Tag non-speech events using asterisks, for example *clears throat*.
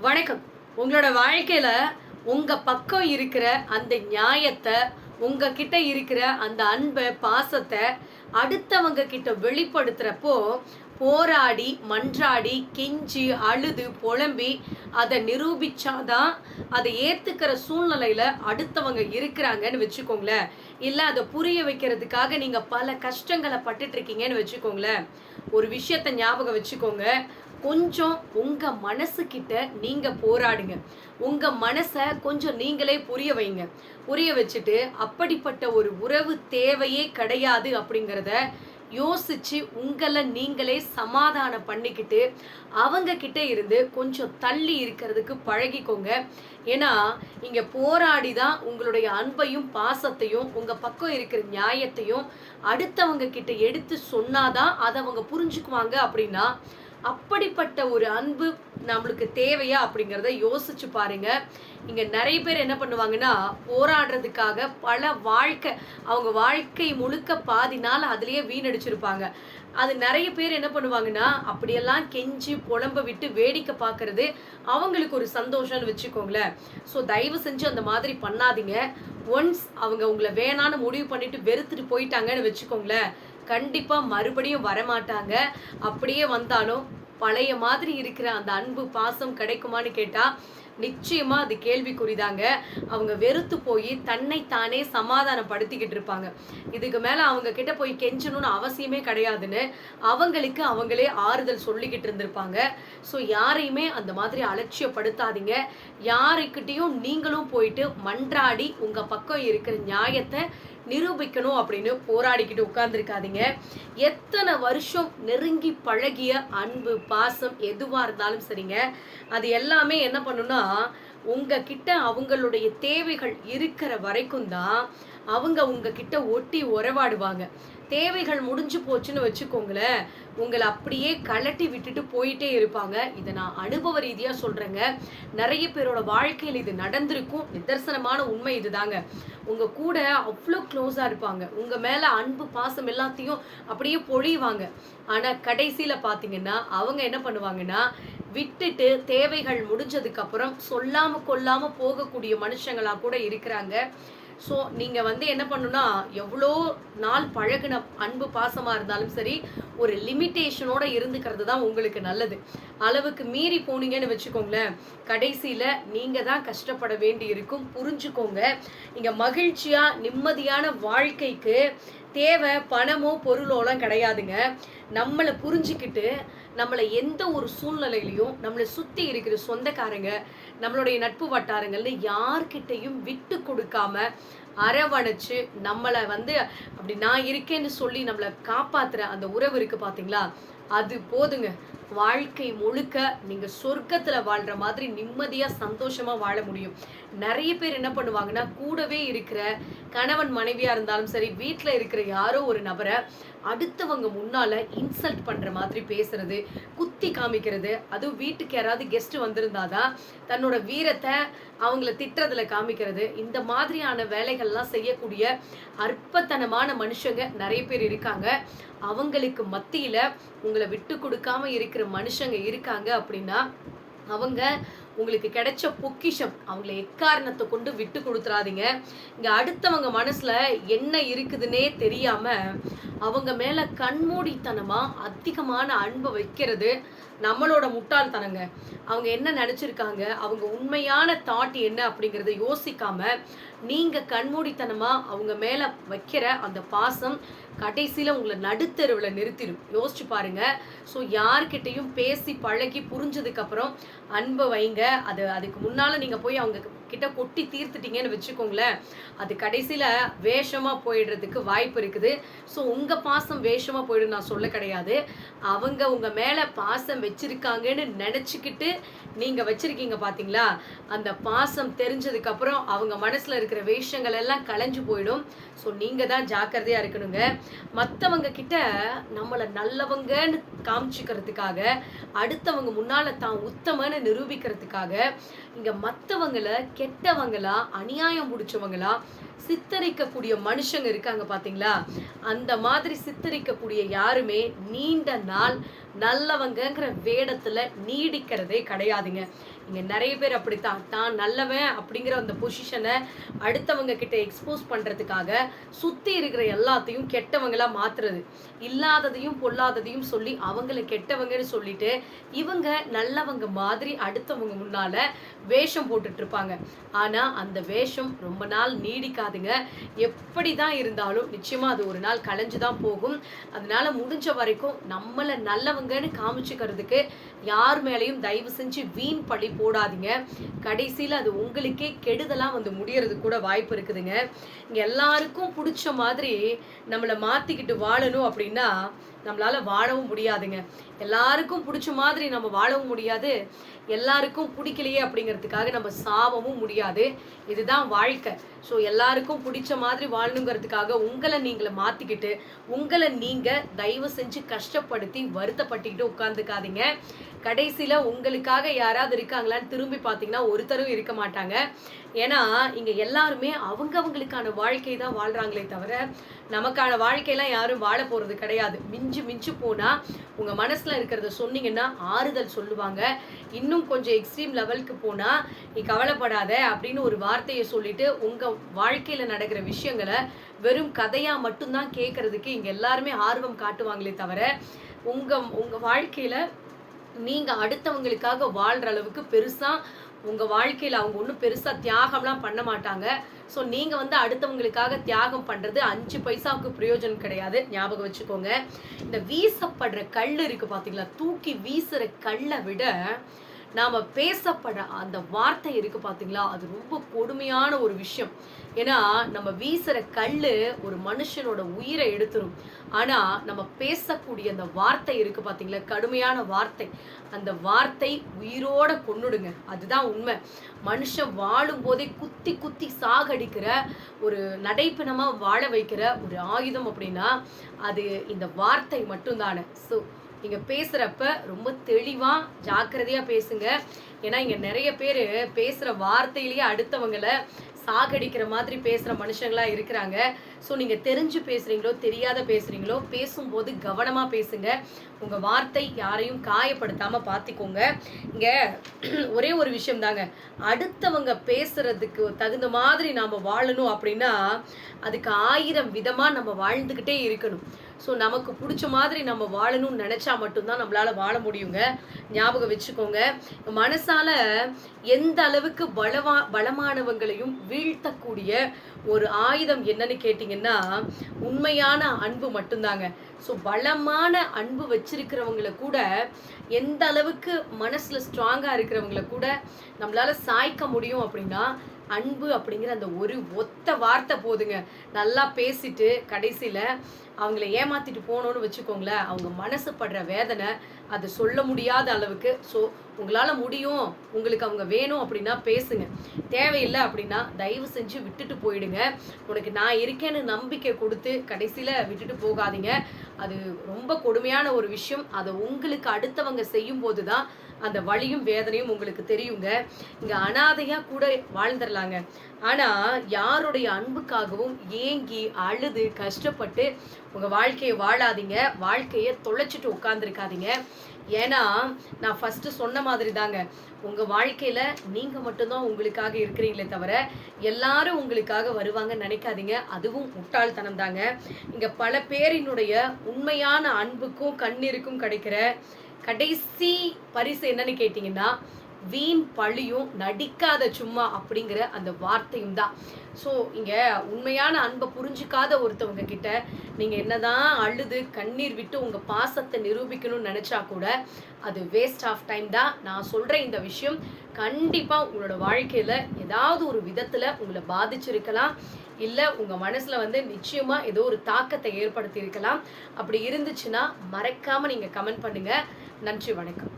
வணக்கம். உங்களோட வாழ்க்கையில உங்க பக்கம் இருக்கிற அந்த நியாயத்தை உங்க கிட்ட இருக்கிற அந்த அன்பை பாசத்தை அடுத்தவங்க கிட்ட வெளிப்படுத்துறப்போ போராடி மன்றாடி கெஞ்சி அழுது புலம்பி அதை நிரூபிச்சாதான் அதை ஏத்துக்கிற சூழ்நிலையில அடுத்தவங்க இருக்கிறாங்கன்னு வச்சுக்கோங்களேன். இல்ல அதை புரிய வைக்கிறதுக்காக நீங்க பல கஷ்டங்களை பட்டுட்டு இருக்கீங்கன்னு வச்சுக்கோங்களேன். ஒரு விஷயத்த ஞாபகம் வச்சுக்கோங்க. கொஞ்சம் உங்கள் மனசுக்கிட்ட நீங்கள் போராடுங்க. உங்கள் மனசை கொஞ்சம் நீங்களே புரிய வைங்க. புரிய வச்சுட்டு அப்படிப்பட்ட ஒரு உறவு தேவையே கிடையாது அப்படிங்கிறத யோசிச்சு உங்களை நீங்களே சமாதானம் பண்ணிக்கிட்டு அவங்க கிட்ட இருந்து கொஞ்சம் தள்ளி இருக்கிறதுக்கு பழகிக்கோங்க. ஏன்னா இங்க போராடி தான் உங்களுடைய அன்பையும் பாசத்தையும் உங்க பக்கம் இருக்கிற நியாயத்தையும் அடுத்தவங்க கிட்ட எடுத்து சொன்னாதான் அதை அவங்க புரிஞ்சுக்குவாங்க அப்படின்னா அப்படிப்பட்ட ஒரு அன்பு நம்மளுக்கு தேவையா அப்படிங்கிறத யோசிச்சு பாருங்க. இங்க நிறைய பேர் என்ன பண்ணுவாங்கன்னா போராடுறதுக்காக பல வாழ்க்கை அவங்க வாழ்க்கை முழுக்க பாதி நாள் அதுலயே வீணடிச்சிருப்பாங்க. அது நிறைய பேர் என்ன பண்ணுவாங்கன்னா அப்படியெல்லாம் கெஞ்சி புலம்ப விட்டு வேடிக்கை பார்க்கறது அவங்களுக்கு ஒரு சந்தோஷம்னு வச்சுக்கோங்களேன். ஸோ தயவு செஞ்சு அந்த மாதிரி பண்ணாதீங்க. ஒன்ஸ் அவங்க உங்களை வேணான்னு முடிவு பண்ணிட்டு வெறுத்துட்டு போயிட்டாங்கன்னு வச்சுக்கோங்களேன் கண்டிப்பாக மறுபடியும் வரமாட்டாங்க. அப்படியே வந்தாலும் பழைய மாதிரி இருக்கிற அந்த அன்பு பாசம் கிடைக்குமான்னு கேட்டால் நிச்சயமாக அது கேள்விக்குறிதாங்க. அவங்க வெறுத்து போய் தன்னை தானே சமாதானப்படுத்திக்கிட்டு இருப்பாங்க. இதுக்கு மேலே அவங்க கிட்ட போய் கெஞ்சணும்னு அவசியமே கிடையாதுன்னு அவங்களுக்கு அவங்களே ஆறுதல் சொல்லிக்கிட்டு இருந்திருப்பாங்க. ஸோ யாரையுமே அந்த மாதிரி அலட்சியப்படுத்தாதீங்க. யாருக்கிட்டையும் நீங்களும் போயிட்டு மன்றாடி உங்கள் பக்கம் இருக்கிற நியாயத்தை நிரூபிக்கணும் அப்படின்னு போராடிக்கிட்டு உட்கார்ந்துருக்காதீங்க. எத்தனை வருஷம் நெருங்கி பழகிய அன்பு பாசம் எதுவாக இருந்தாலும் சரிங்க. அது எல்லாமே என்ன பண்ணுன்னா உங்ககிட்ட அவங்களுடைய தேவைகள் இருக்கிற வரைக்கும் தான் அவங்க உங்ககிட்ட ஒட்டி உறவாடுவாங்க. தேவைகள் முடிஞ்சு போச்சுன்னு வச்சுக்கோங்களேன் உங்களை அப்படியே கலட்டி விட்டுட்டு போயிட்டே இருப்பாங்க. இதை நான் அனுபவ ரீதியாக சொல்றேங்க. நிறைய பேரோட வாழ்க்கையில் இது நடந்திருக்கும். நிதர்சனமான உண்மை இதுதாங்க. உங்கள் கூட அவ்வளோ க்ளோஸாக இருப்பாங்க. உங்கள் மேலே அன்பு பாசம் எல்லாத்தையும் அப்படியே பொழிவாங்க. ஆனால் கடைசியில் பார்த்தீங்கன்னா அவங்க என்ன பண்ணுவாங்கன்னா விட்டுட்டு தேவைகள் முடிஞ்சதுக்கு அப்புறம் சொல்லாம கொல்லாம போகக்கூடிய மனுஷங்களா கூட இருக்கிறாங்க. ஸோ நீங்கள் வந்து என்ன பண்ணுன்னா எவ்வளோ நாள் பழகின அன்பு பாசமாக இருந்தாலும் சரி ஒரு லிமிட்டேஷனோட இருந்துக்கிறது தான் உங்களுக்கு நல்லது. அளவுக்கு மீறி போனீங்கன்னு வச்சுக்கோங்களேன் கடைசியில் நீங்கள் தான் கஷ்டப்பட வேண்டி இருக்கும் புரிஞ்சுக்கோங்க. நீங்கள் மகிழ்ச்சியாக நிம்மதியான வாழ்க்கைக்கு தேவை பணமோ பொருளோலாம் கிடையாதுங்க. நம்மளை புரிஞ்சுக்கிட்டு நம்மளை எந்த ஒரு சூழ்நிலையிலையும் நம்மளை சுற்றி இருக்கிற சொந்தக்காரங்க நம்மளுடைய நட்பு வட்டாரங்கள்னு யார்கிட்டையும் விட்டு கொடுக்காம அரவணைச்சு நம்மளை வந்து அப்படி நான் இருக்கேன்னு சொல்லி நம்மளை காப்பாத்துற அந்த உறவு இருக்கு பார்த்தீங்களா அது போதுங்க. வாழ்க்கை முழுக்க நீங்கள் சொர்க்கத்தில் வாழ்கிற மாதிரி நிம்மதியாக சந்தோஷமாக வாழ முடியும். நிறைய பேர் என்ன பண்ணுவாங்கன்னா கூடவே இருக்கிற கணவன் மனைவியாக இருந்தாலும் சரி வீட்டில் இருக்கிற யாரோ ஒரு நபரை அடுத்தவங்க முன்னால இன்சல்ட் பண்ற மாதிரி பேசுறது குத்தி காமிக்கிறது. அதுவும் வீட்டுக்கு யாராவது கெஸ்ட் வந்திருந்தாதான் தன்னோட வீரத்தை அவங்கள திட்டுறதுல காமிக்கிறது. இந்த மாதிரியான வேலைகள்லாம் செய்யக்கூடிய அற்பத்தனமான மனுஷங்க நிறைய பேர் இருக்காங்க. அவங்களுக்கு மத்தியில உங்களை விட்டு கொடுக்காம இருக்கிற மனுஷங்க இருக்காங்க அப்படின்னா அவங்க உங்களுக்கு கிடைச்ச பொக்கிஷம் அவங்கள எக்காரணத்தை கொண்டு விட்டு கொடுத்துறாதீங்க. இங்க அடுத்தவங்க மனசுல என்ன இருக்குதுன்னே தெரியாம அவங்க மேல கண்மூடித்தனமா அதிகமான அன்பை வைக்கிறது நம்மளோட முட்டாள்தனங்க. அவங்க என்ன நினைச்சிருக்காங்க? அவங்க உண்மையான தாட் என்ன அப்படிங்கிறத யோசிக்காம நீங்க கண்மூடித்தனமா அவங்க மேல வைக்கிற அந்த பாசம் கடைசியில உங்களை நடுத்தெருவில் நிறுத்திடும் யோசிச்சு பாருங்க. ஸோ யார்கிட்டையும் பேசி பழகி புரிஞ்சதுக்கு அப்புறம் அன்பை வைங்க. அது அதுக்கு முன்னால நீங்க போய் அவங்க கிட்ட கொட்டி தீர்த்துட்டீங்கன்னு வச்சுக்கோங்களேன். அது கடைசியில் வேஷமா போயிடுறதுக்கு வாய்ப்பு இருக்குது. ஸோ உங்க பாசம் வேஷமா போயிடும் நான் சொல்ல கிடையாது. அவங்க உங்க மேல பாசம் வச்சிருக்காங்கன்னு நினச்சிக்கிட்டு நீங்க வச்சிருக்கீங்க பாத்தீங்களா? அந்த பாசம் தெரிஞ்சதுக்கு அப்புறம் அவங்க மனசுல இருக்கிற வேஷங்கள் எல்லாம் கலைஞ்சு போயிடும். ஸோ நீங்க தான் ஜாக்கிரதையா இருக்கணுங்க. மற்றவங்க கிட்ட நம்மளை நல்லவங்கன்னு காமிச்சிக்கிறதுக்காக அடுத்தவங்க முன்னால் தான் உத்தமன்னு நிரூபிக்கிறதுக்காக இங்கே மற்றவங்களை கெட்டவங்களா அநியாயம் பிடிச்சவங்களா சித்தரிக்கக்கூடிய மனுஷங்க இருக்காங்க பார்த்தீங்களா அந்த மாதிரி சித்தரிக்கக்கூடிய யாருமே நீண்ட நாள் நல்லவங்கங்கிற வேடத்தில் நீடிக்கிறதே கிடையாதுங்க. இங்கே நிறைய பேர் அப்படித்தான். தான் நல்லவன் அப்படிங்கிற அந்த பொசிஷனை அடுத்தவங்க கிட்ட எக்ஸ்போஸ் பண்ணுறதுக்காக சுற்றி இருக்கிற எல்லாத்தையும் கெட்டவங்களாக மாத்துறது. இல்லாததையும் பொல்லாததையும் சொல்லி அவங்கள கெட்டவங்கன்னு சொல்லிட்டு இவங்க நல்லவங்க மாதிரி அடுத்தவங்க முன்னால் வேஷம் போட்டுட்டு இருப்பாங்க ஆனால் அந்த வேஷம் ரொம்ப நாள் நீடிக்காதுங்க. எப்படி தான் இருந்தாலும் நிச்சயமாக அது ஒரு நாள் கலைஞ்சு தான் போகும். அதனால முடிஞ்ச வரைக்கும் நம்மளை நல்லவங்கன்னு காமிச்சுக்கிறதுக்கு யார் மேலேயும் தயவு செஞ்சு வீண் பழி போடாதீங்க. கடைசியில் அது உங்களுக்கே கெடுதலாக வந்து முடியறது கூட வாய்ப்பு இருக்குதுங்க. இங்கே எல்லாருக்கும் பிடிச்ச மாதிரி நம்மளை மாற்றிக்கிட்டு வாழணும் அப்படின்னா நம்மளால வாழவும் முடியாதுங்க. எல்லாருக்கும் பிடிச்ச மாதிரி நம்ம வாழவும் முடியாது. எல்லாருக்கும் பிடிக்கலையே அப்படிங்கிறதுக்காக நம்ம சாவவும் முடியாது. இதுதான் வாழ்க்கை. ஸோ எல்லாருக்கும் பிடிச்ச மாதிரி வாழணுங்கிறதுக்காக உங்களை நீங்களை மாற்றிக்கிட்டு உங்களை நீங்கள் தயவு செஞ்சு கஷ்டப்படுத்தி வருத்தப்பட்டுக்கிட்டு உட்காந்துக்காதீங்க கடைசியில் உங்களுக்காக யாராவது இருக்காங்களான்னு திரும்பி பார்த்தீங்கன்னா ஒருத்தரும் இருக்க மாட்டாங்க. ஏன்னா இங்கே எல்லாருமே அவங்கவங்களுக்கான வாழ்க்கை தான் வாழ்கிறாங்களே தவிர நமக்கான வாழ்க்கையெல்லாம் யாரும் வாழ போகிறது கிடையாது. மிஞ்சு மிஞ்சு போனால் உங்கள் மனசில் இருக்கிறத சொன்னீங்கன்னா ஆறுதல் சொல்லுவாங்க. இன்னும் கொஞ்சம் எக்ஸ்ட்ரீம் லெவலுக்கு போனால் நீ கவலைப்படாத அப்படின்னு ஒரு வார்த்தையை சொல்லிட்டு உங்கள் வாழ்க்கையில் நடக்கிற விஷயங்களை வெறும் கதையாக மட்டும்தான் கேட்குறதுக்கு இங்கே எல்லாருமே ஆர்வம் காட்டுவாங்களே தவிர உங்கள் உங்கள் வாழ்க்கையில் நீங்கள் அடுத்தவங்களுக்காக வாழ்கிற அளவுக்கு பெருசாக உங்கள் வாழ்க்கையில் அவங்க ஒன்றும் பெருசாக தியாகம்லாம் பண்ண மாட்டாங்க. ஸோ நீங்கள் வந்து அடுத்தவங்களுக்காக தியாகம் பண்ணுறது அஞ்சு பைசாவுக்கு பிரயோஜனம் கிடையாது. ஞாபகம் வச்சுக்கோங்க. இந்த வீசப்படுற கல் இருக்குது பார்த்தீங்களா தூக்கி வீசுகிற கல்லை விட நாம் பேசப்பட அந்த வார்த்தை இருக்குது பார்த்தீங்களா அது ரொம்ப கொடுமையான ஒரு விஷயம். ஏன்னா நம்ம வீசுகிற கல் ஒரு மனுஷனோட உயிரை எடுத்துரும். ஆனால் நம்ம பேசக்கூடிய அந்த வார்த்தை இருக்குது பார்த்தீங்களா கடுமையான வார்த்தை. அந்த வார்த்தை உயிரோட கொன்னுடுங்க. அதுதான் உண்மை. மனுஷன் வாழும் போதே குத்தி குத்தி சாகடிக்கிற ஒரு நடைப்பினமாக வாழ வைக்கிற ஒரு ஆயுதம் அப்படின்னா அது இந்த வார்த்தை மட்டும்தானே. ஸோ நீங்கள் பேசுகிறப்ப ரொம்ப தெளிவாக ஜாக்கிரதையாக பேசுங்க. ஏன்னா இங்கே நிறைய பேர் பேசுகிற வார்த்தையிலேயே அடுத்தவங்களை சாகடிக்கிற மாதிரி பேசுகிற மனுஷங்களா இருக்கிறாங்க. ஸோ நீங்கள் தெரிஞ்சு பேசுகிறீங்களோ தெரியாத பேசுகிறீங்களோ பேசும்போது கவனமாக பேசுங்க. உங்கள் வார்த்தை யாரையும் காயப்படுத்தாமல் பார்த்துக்கோங்க இங்கே *clears throat* ஒரே ஒரு விஷயம் தாங்க. அடுத்தவங்க பேசுறதுக்கு தகுந்த மாதிரி நாம் வாழணும் அப்படின்னா அதுக்கு ஆயிரம் விதமாக நம்ம வாழ்ந்துக்கிட்டே இருக்கணும். ஸோ நமக்கு பிடிச்ச மாதிரி நம்ம வாழணும்னு நினச்சா மட்டும்தான் நம்மளால வாழ முடியுங்க. ஞாபகம் வச்சுக்கோங்க. மனசால எந்த அளவுக்கு பலவா பலமானவங்களையும் வீழ்த்தக்கூடிய ஒரு ஆயுதம் என்னன்னு கேட்டிங்கன்னா உண்மையான அன்பு மட்டும்தாங்க. ஸோ பலமான அன்பு வச்சிருக்கிறவங்கள கூட எந்த அளவுக்கு மனசில் ஸ்ட்ராங்காக இருக்கிறவங்கள கூட நம்மளால் சாய்க்க முடியும் அப்படின்னா அன்பு அப்படிங்கிற அந்த ஒரு ஒத்த வார்த்தை போதுங்க. நல்லா பேசிட்டு கடைசியில் அவங்கள ஏமாத்திட்டு போனோன்னு வச்சுக்கோங்களேன் அவங்க மனசு படுற வேதனை அது சொல்ல முடியாத அளவுக்கு ஸோ உங்களால் முடியும் உங்களுக்கு அவங்க வேணும் அப்படின்னா பேசுங்க. தேவையில்லை அப்படின்னா தயவு செஞ்சு விட்டுட்டு போயிடுங்க. உனக்கு நான் இருக்கேன்னு நம்பிக்கை கொடுத்து கடைசியில் விட்டுட்டு போகாதீங்க. அது ரொம்ப கொடுமையான ஒரு விஷயம். அதை உங்களுக்கு அடுத்தவங்க செய்யும்போது தான் அந்த வலியும் வேதனையும் உங்களுக்கு தெரியுங்க. இங்கே அனாதையாக கூட வாழ்ந்துடலாங்க ஆனால் யாருடைய அன்புக்காகவும் ஏங்கி அழுது கஷ்டப்பட்டு உங்கள் வாழ்க்கையை வாழாதீங்க. வாழ்க்கையை தொலைச்சிட்டு உட்காந்துருக்காதீங்க ஏன்னா நான் ஃபஸ்ட்டு சொன்ன மாதிரி தாங்க உங்கள் வாழ்க்கையில் நீங்கள் மட்டும்தான் உங்களுக்காக இருக்கிறீங்களே தவிர எல்லாரும் உங்களுக்காக வருவாங்கன்னு நினைக்காதீங்க. அதுவும் முட்டாள்தனம் தாங்க இங்கே பல பேரினுடைய உண்மையான அன்புக்கும் கண்ணீருக்கும் கிடைக்கிற கடைசி பரிசு என்னன்னு கேட்டிங்கன்னா வீண் பழியும் நடிக்காத சும்மா அப்படிங்கிற அந்த வார்த்தையும் தான். ஸோ இங்கே உண்மையான அன்பை புரிஞ்சிக்காத ஒருத்தவங்க கிட்ட நீங்கள் என்னதான் அழுது கண்ணீர் விட்டு உங்கள் பாசத்தை நிரூபிக்கணும்னு நினச்சா கூட அது வேஸ்ட் ஆஃப் டைம் தான். நான் சொல்கிற இந்த விஷயம் கண்டிப்பாக உங்களோட வாழ்க்கையில் ஏதாவது ஒரு விதத்தில் உங்களை பாதிச்சிருக்கலாம். இல்லை உங்கள் மனசில் வந்து நிச்சயமாக ஏதோ ஒரு தாக்கத்தை ஏற்படுத்தியிருக்கலாம். அப்படி இருந்துச்சுன்னா மறைக்காமல் நீங்கள் கமெண்ட் பண்ணுங்கள் நன்றி வணக்கம்.